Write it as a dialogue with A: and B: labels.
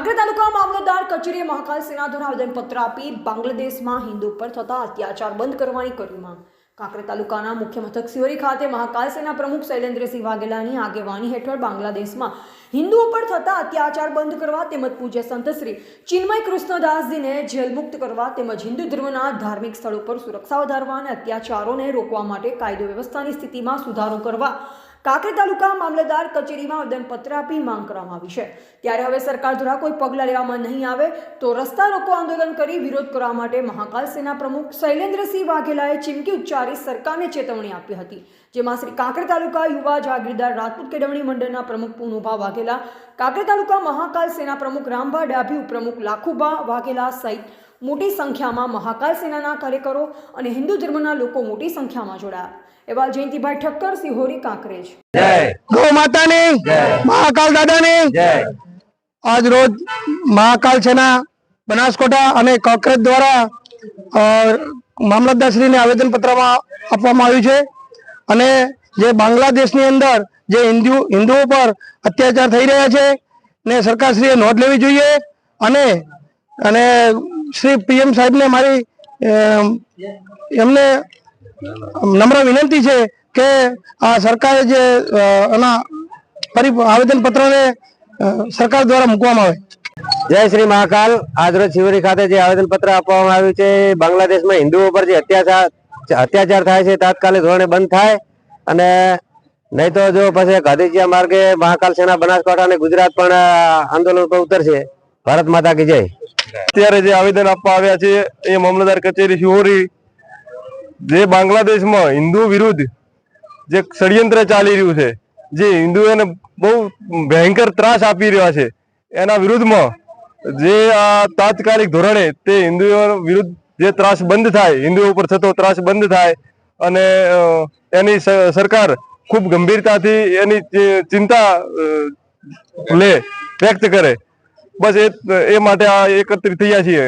A: કાંકરેજ તાલુકા મામલતદાર કચેરીએ મહાકાલ સેના દ્વારા આવેદનપત્ર આપી બાંગ્લાદેશમાં હિન્દુ પર થતા અત્યાચાર બંધ કરવાની કરી માંગ. કાંકરા તાલુકાના મુખ્ય મથક સિયોરી ખાતે મહાકાલ સેના પ્રમુખ શૈલેન્દ્રસિંહ વાઘેલાની આગેવાની હેઠળ બાંગ્લાદેશમાં હિન્દુઓ પર થતા અત્યાચાર બંધ કરવા તેમજ પૂજ્ય સંત શ્રી ચિન્મય કૃષ્ણદાસજીને જેલમુક્ત કરવા તેમજ હિન્દુ ધર્મના ધાર્મિક સ્થળો પર સુરક્ષા વધારવા અને અત્યાચારોને રોકવા માટે કાયદો વ્યવસ્થાની સ્થિતિમાં સુધારો કરવા કાંકરેજ તાલુકા મામલતદાર કચેરીમાં આવેદનપત્ર આપી માંગ કરવામાં આવી છે. ત્યારે હવે સરકાર દ્વારા કોઈ પગલાં લેવામાં નહીં આવે તો રસ્તા રોકો આંદોલન કરી વિરોધ કરવા માટે મહાકાલ સેના પ્રમુખ શૈલેન્દ્રસિંહ વાઘેલાએ ચીમકી ઉચ્ચારી સરકારને ચેતવણી આપી હતી. જેમાં શ્રી કાંકરેજ તાલુકા યુવા જાગીરદાર રાજપૂત કેળવણી મંડળના પ્રમુખ પૂનુભા વાઘેલા કાંકરેજ તાલુકા મહાકાલ સેના પ્રમુખ રામભા ડાભી, ઉપપ્રમુખ લાખુભા વાઘેલા સહિત મોટી સંખ્યામાં મહાકાલ સેનાના કાર્યકરો અને હિન્દુ ધર્મના લોકો મોટી સંખ્યામાં જોડાયા. એવા જયંતિભાઈ ઠક્કર સિહોરી કાંકરેજ.
B: ગો
C: ગૌ માતાની મહાકાલ દાદાની.
B: ને
C: આજ રોજ મહાકાલ સેના બનાસકોટા અને કોકરેજ દ્વારા અ, મામલતદારશ્રીને આવેદનપત્રમાં આપવામાં આવ્યું છે. અને જે બાંગ્લાદેશની અંદર જે હિન્દુ હિન્દુઓ પર અત્યાચાર થઈ રહ્યા છે ને સરકારશ્રીએ નોંધ લેવી જોઈએ અને અને શ્રી પીએમ સાહેબને મારી એમને નમ્ર વિનંતી છે કે આ સરકારે જે એના આના ફરી આવેદન પત્રને સરકાર દ્વારા મૂકવામાં આવે.
B: જય શ્રી મહાકાલ. આજરોજ શિવરી ખાતે જે આવેદન પત્ર આપવામાં આવ્યું છે બાંગ્લાદેશમાં હિન્દુઓ પર જે અત્યાચાર અત્યાચાર થાય છે તાત્કાલિક ધોરણે બંધ થાય. અને નહીં તો જો પછી ગાંધીજીયા માર્ગે મહાકાલ સેના બનાસકાંઠા અને ગુજરાત પણ આંદોલન પર ઉતરશે. ભારત માતા કી જય.
D: અત્યારે જે આવેદન આપવા આવ્યા છે એ મામલતદાર કચેરી શિહોરી જે બાંગ્લાદેશમાં હિન્દુ વિરુદ્ધ જે ષડયંત્ર ચાલી રહ્યું છે, જે હિન્દુઓને બહુ ભયંકર ત્રાસ આપી રહ્યા છે, એના વિરુદ્ધમાં જે આ તાત્કાલિક ધોરણે તે હિન્દુઓ વિરુદ્ધ જે ત્રાસ બંધ થાય, હિન્દુઓ ઉપર થતો ત્રાસ બંધ થાય અને એની સરકાર ખૂબ ગંભીરતાથી એની ચિંતા લે, વ્યક્ત કરે બસ એ એ માટે આ એકત્રિત થયા છીએ.